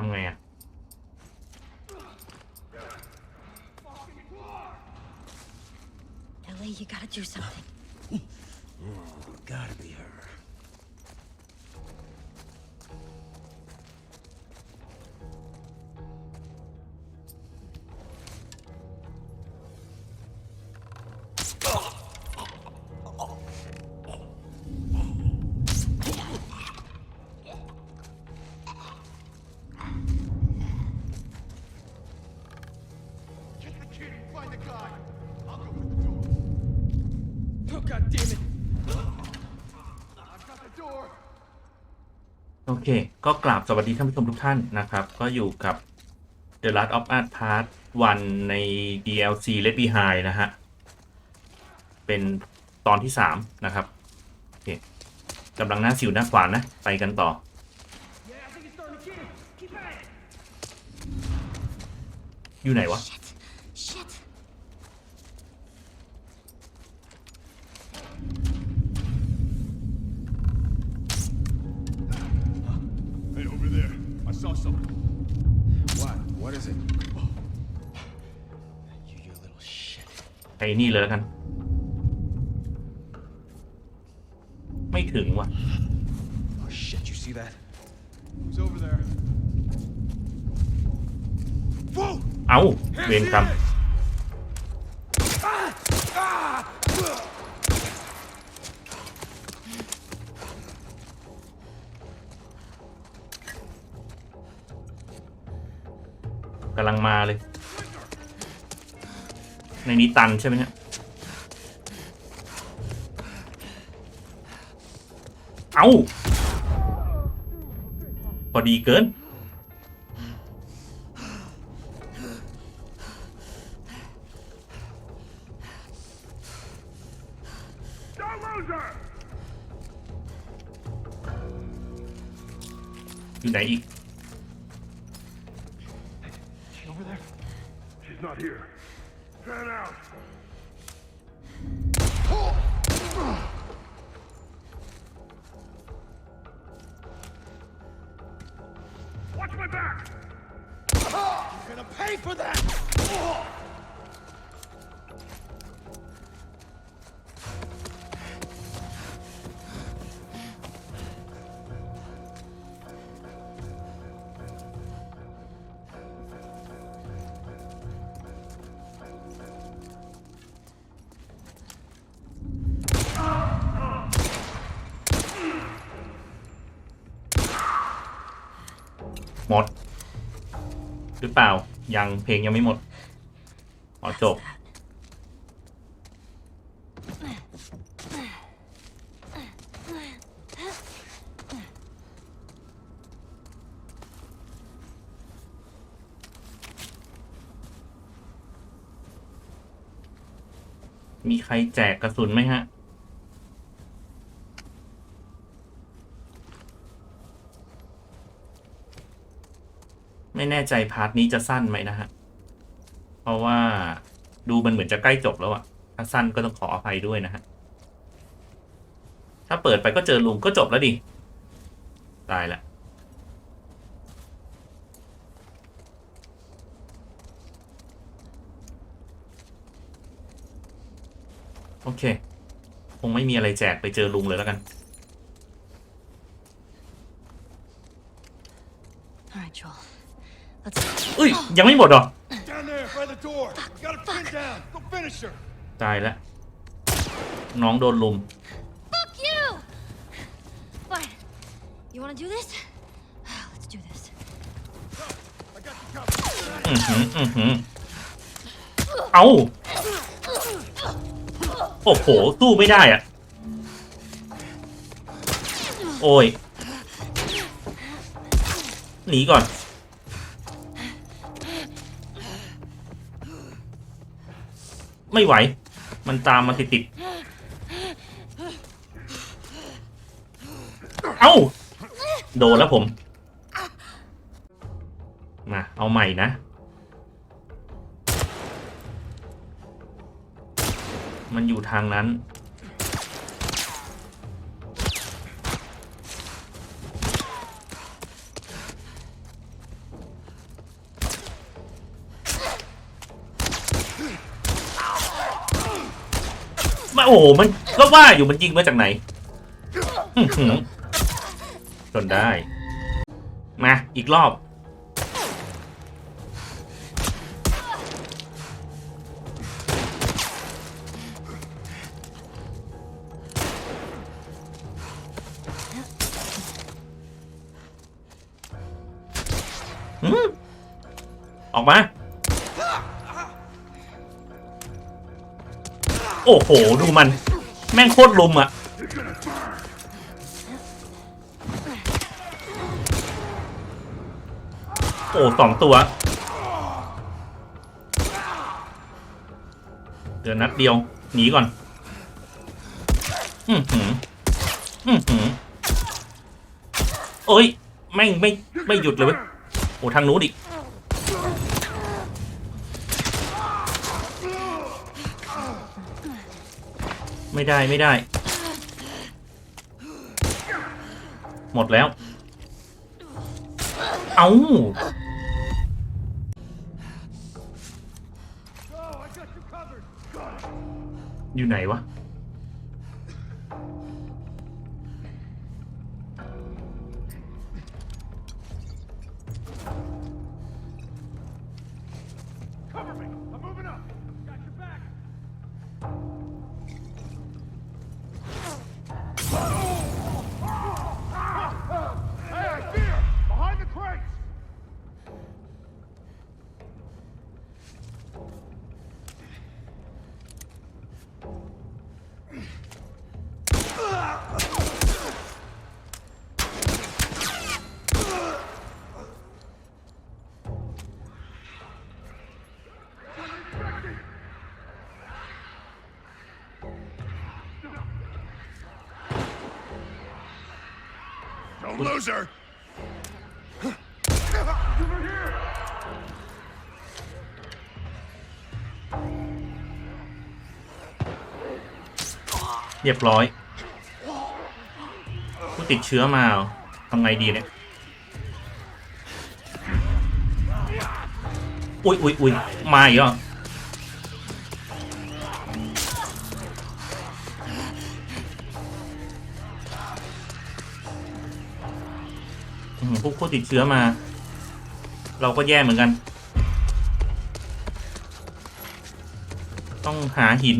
ทำไงอะ find the guy. I'll go with the door. Oh, God damn it. I've got the door. โอเค ก็กราบสวัสดีท่านผู้ชมทุกท่านนะครับ ก็อยู่กับ The Last of Us Part 1ใน DLC Let Behind นะฮะ เป็นตอนที่ 3 นะครับ โอเคกำลังหน้าสิวหน้าขวานนะ ไปกันต่อ อยู่ไหนวะ saw something. What? What is it? You, you little shit. ไปนี่เลยแล้วกัน ไม่ถึงว่ะ Oh shit! You see that? Who's over there? Whoa! เอ้าเวรกรรม กำลังมาเลย ในนี้ตันใช่ไหมเนี่ยเอาพอดีเกิน Fan out. Watch my back! You're gonna pay for that! หมด หรือเปล่า ยังเพลงยังไม่หมดอ๋อจบ มีใครแจกกระสุนไหมฮะ ไม่แน่ใจพาร์ทนี้จะสั้นไหมนะฮะ เพราะว่าดูมันเหมือนจะใกล้จบแล้วอะถ้าสั้นก็ต้องขออภัยด้วยนะฮะ ถ้าเปิดไปก็เจอลุงก็จบแล้วดิ ตายละโอเค คงไม่มีอะไรแจกไปเจอลุงเลยแล้วกัน All right, Joel. Let's. อุ้ยยังไม่หมดเหรอ Down there by the door. Got her pinned down. Go finish her. ตายแล้วน้องโดนลุม Fuck you! Fine. You wanna do this? Let's do this. I got you covered. อือหืออือหือเอาโอ้โหสู้ไม่ได้อะ โอ้ยหนีก่อน ไม่ไหว มันตามมาติดติดเอ้า โดนแล้วผม มา เอาใหม่นะ มันอยู่ทางนั้น โอ้โห มันก็ว่าอยู่มันยิงมาจากไหนจนได้ มา อีกรอบ โอ้โห ดูมัน แม่งโคตรลุมอะโอ้สองตัว เดี๋ยวนัดเดียว หนีก่อน อือหือ อือหือเอ้ย แม่งไม่ไม่หยุดเลยเว้ยโอ้ทางนู้นอีก ไม่ได้ไม่ได้ หมดแล้ว เอาอยู่ไหนวะ Don't lose her! Over here! เรียบร้อยผู้ติดเชื้อมาเหรอทำไงดีเนี่ย อุ้ยอุ้ยอุ้ยมาอีกแล้วอืม พวกผู้ติดเชื้อมา เราก็แย่เหมือนกัน ต้องหาหิน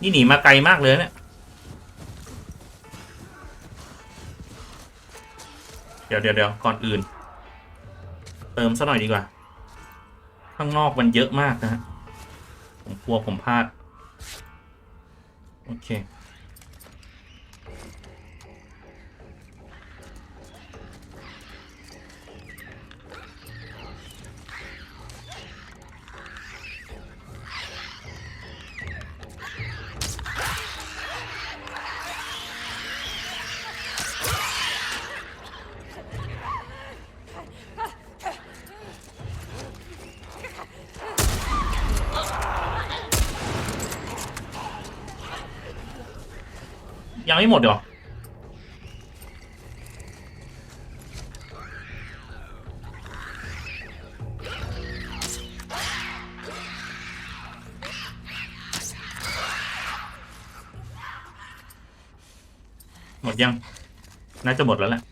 นี่หนีมาไกลมากเลยเนี่ยเดี๋ยวเดี๋ยวเดี๋ยวก่อนอื่น เติมซะหน่อยดีกว่า ข้างนอกมันเยอะมากนะฮะผมกลัวผมพลาด โอเค ยังไม่หมดเหรอหมดยัง น่าจะหมดแล้วแหละ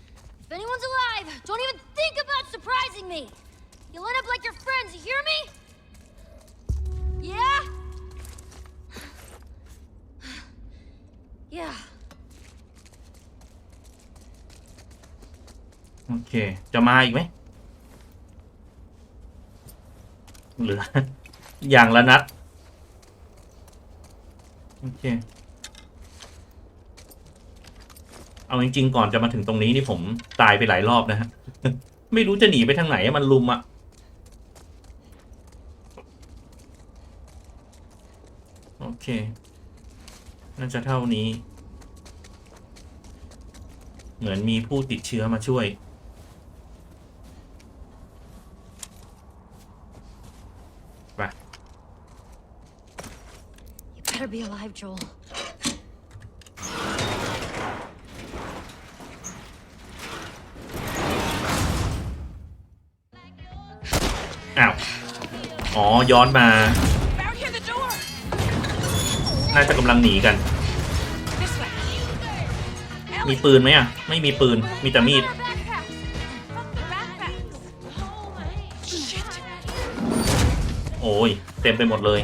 จะมาอีกไหมเหลือ อย่างละนัด โอเค เอาจริงๆ ก่อนจะมาถึงตรงนี้นี่ผมตายไปหลายรอบนะฮะ ไม่รู้จะหนีไปทางไหนมันลุมอะโอเค น่าจะเท่านี้ เหมือนมีผู้ติดเชื้อมาช่วย ไป You better be alive, Joel. Ow. อ๋อ ย้อนมา น่าจะกำลังหนีกัน มีปืนไหมอะ ไม่มีปืน มีแต่มีด โอ้ย เต็มไปหมดเลย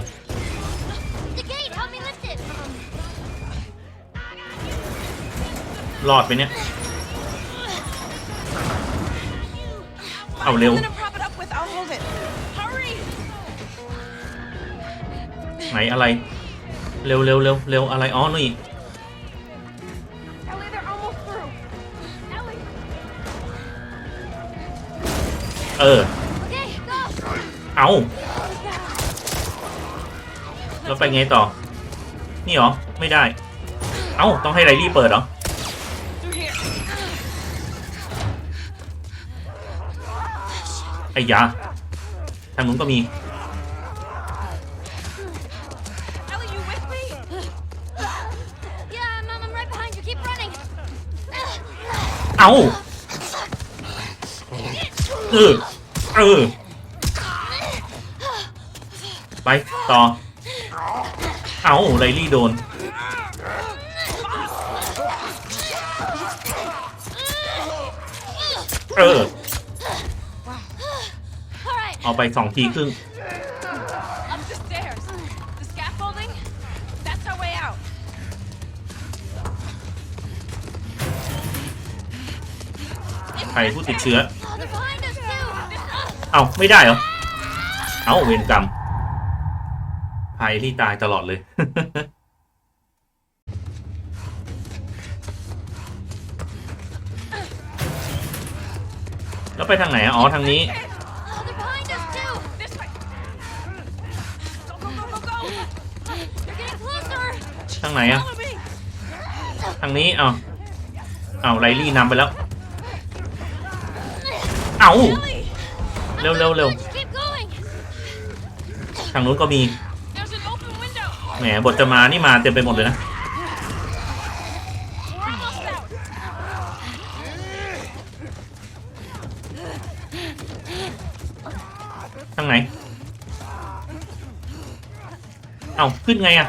รอดไปเนี่ย เอาเร็ว I'm gonna prop it up with. I'll hold it. Hurry. ไหนอะไร เร็วเร็วเร็วเร็วอะไร อ๋อ นี่ Ellie, they're almost through. Ellie. เออ Okay, go. เอาแล้วไปไงต่อ นี่เหรอ ไม่ได้ เอ้า ต้องให้ไรลี่เปิดเหรอ ไอ้ยาทางนู้นก็มี Ellie, you with me? Yeah, Mom, I'm right behind you. Keep running. เอา เออ เออ ไป ต่อ เอาไรลี่โดน เออ All right. เอาไปสองทีครึ่ง Up the stairs. The scaffolding. That's our way out. ใครผู้ติดเชื้อ Oh, they're behind us too. เอาไม่ได้เหรอ เอาเวรกรรมพายที่ตายตลอดเลย แล้วไปทางไหนอะอ๋อ ทางนี้ Oh, ทางไหนอะทางนี้เอาเอาไรลี่นำไปแล้ว เอาเร็วเร็วเร็วทางนู้นก็มี แหมบทจะมานี่มาเต็มไปหมดเลยนะทางไหน เอาขึ้นไงอะ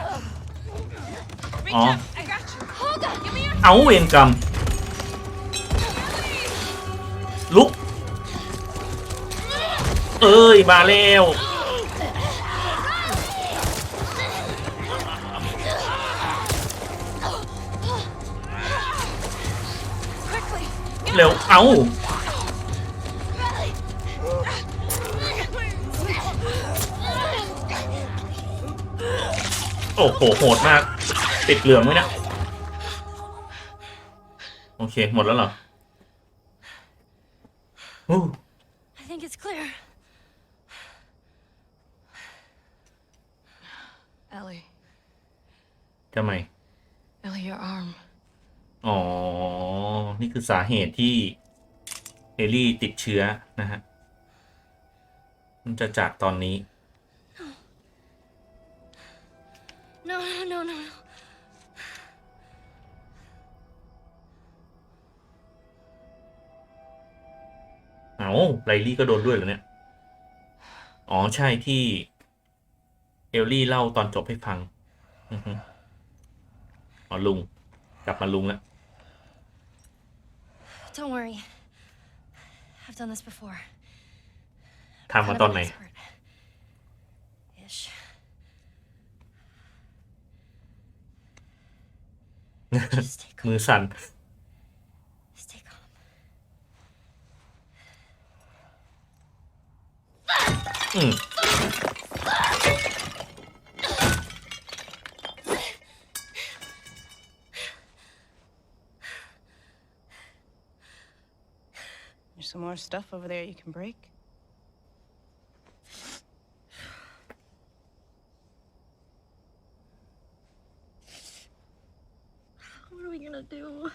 อ๋อ เอาเวนกรรม ลุก เอ้ย มาแล้วเร็ว เอาโอ้โห โหดมาก ติดเหลืองไหมเนะโอเค หมดแล้วเหรออู้ I think it's clear. Ellie, ทำไม Ellie, your arm. อ๋อ นี่คือสาเหตุที่เอลลี่ติดเชื้อนะฮะ มันจะจากตอนนี้ No, no, no, no. เอาไลลี่ก็โดนด้วยเหรอเนี่ย อ๋อใช่ที่ เอลลี่เล่าตอนจบให้ฟังอือฮึอ๋อลุง กลับมาลุงแล้ว Don't worry. I've done this before. ทำมาตอนไหน Kind of an expert. Ish. Just stay calm. มือสั่น There's some more stuff over there you can break. What are we gonna do?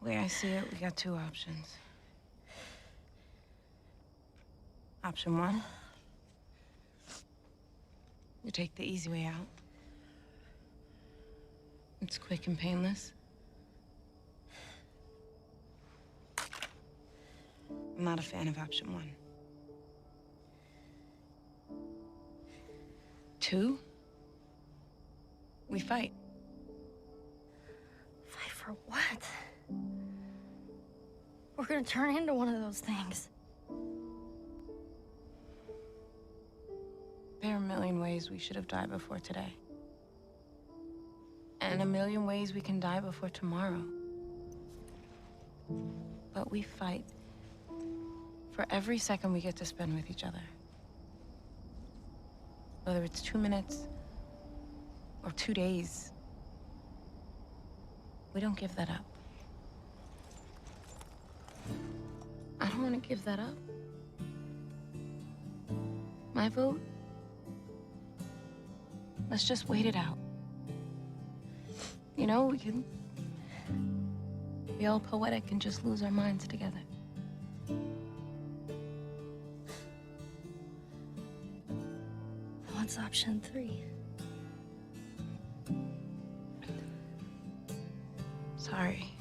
The way I see it, we got two options. Option one, you take the easy way out. It's quick and painless. I'm not a fan of option one. Two, we fight. Fight for what? We're gonna turn into one of those things. There are a million ways we should have died before today. And a million ways we can die before tomorrow. But we fight for every second we get to spend with each other. Whether it's two minutes or two days, we don't give that up. I don't want to give that up. My vote Let's just wait it out. You know, we can be all poetic and just lose our minds together. What's option three? Sorry.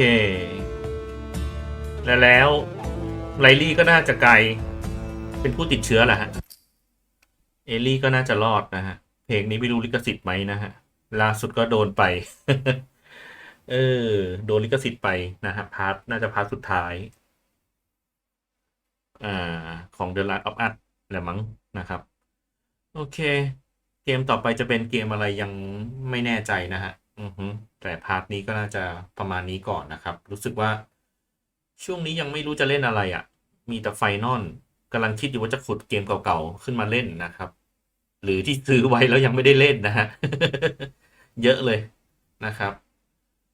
เค และแล้วไลลี่ก็น่าจะไกล เป็นผู้ติดเชื้อแหละฮะ เอลลี่ก็น่าจะรอดนะฮะ เพลงนี้ไม่รู้ลิขสิทธิ์ไหมนะฮะ ล่าสุดก็โดนไป เออ โดนลิขสิทธิ์ไปนะฮะ พาร์ทน่าจะพาร์ทสุดท้าย อ่า ของ The Last of Us แหละมั้งนะครับ โอเค เกมต่อไปจะเป็นเกมอะไรยังไม่แน่ใจนะฮะ อือฮึแต่พาร์ทนี้ก็น่าจะประมาณนี้ก่อนนะครับ รู้สึกว่าช่วงนี้ยังไม่รู้จะเล่นอะไรอะ่ะ มีแต่ไฟนอลกำลังคิดอยู่ว่าจะขุดเกมเก่าๆ ขึ้นมาเล่นนะครับ หรือที่ซื้อไว้แล้วยังไม่ได้เล่นนะฮะ เยอะเลยนะครับ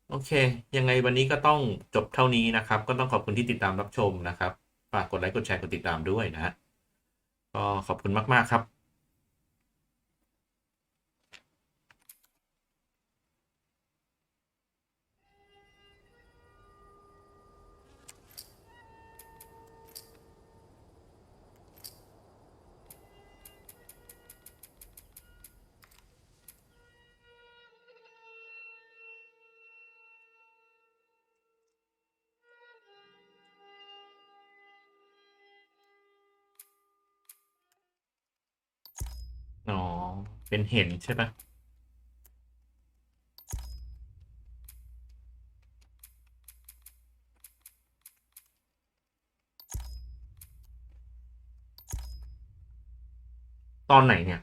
โอเค ยังไงวันนี้ก็ต้องจบเท่านี้นะครับ ก็ต้องขอบคุณที่ติดตามรับชมนะครับ ฝากกดไลค์กดแชร์กดติดตามด้วยนะฮะก็ขอบคุณมากๆครับ เป็นเห็นใช่ปะตอนไหนเนี่ย